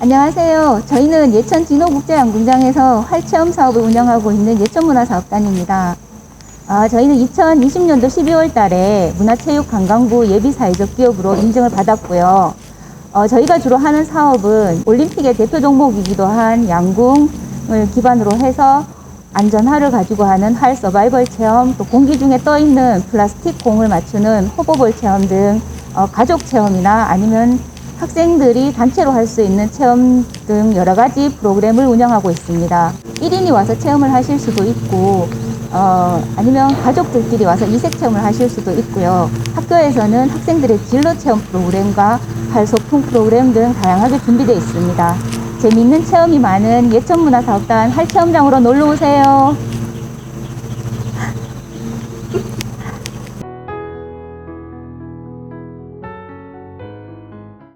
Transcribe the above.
안녕하세요. 저희는 예천 진호국제양궁장에서 활체험 사업을 운영하고 있는 예천문화사업단입니다. 아, 저희는 2020년도 12월 달에 문화체육관광부 예비사회적 기업으로 인증을 받았고요. 어, 저희가 주로 하는 사업은 올림픽의 대표 종목이기도 한 양궁을 기반으로 해서 안전화를 가지고 하는 활 서바이벌 체험, 또 공기 중에 떠 있는 플라스틱 공을 맞추는 호버볼 체험 등 어, 가족 체험이나 아니면 학생들이 단체로 할 수 있는 체험 등 여러 가지 프로그램을 운영하고 있습니다. 1인이 와서 체험을 하실 수도 있고, 어, 아니면 가족들끼리 와서 이색 체험을 하실 수도 있고요. 학교에서는 학생들의 진로 체험 프로그램과 활 소풍 프로그램 등 다양하게 준비되어 있습니다. 재미있는 체험이 많은 예천문화사업단 활체험장으로 놀러 오세요.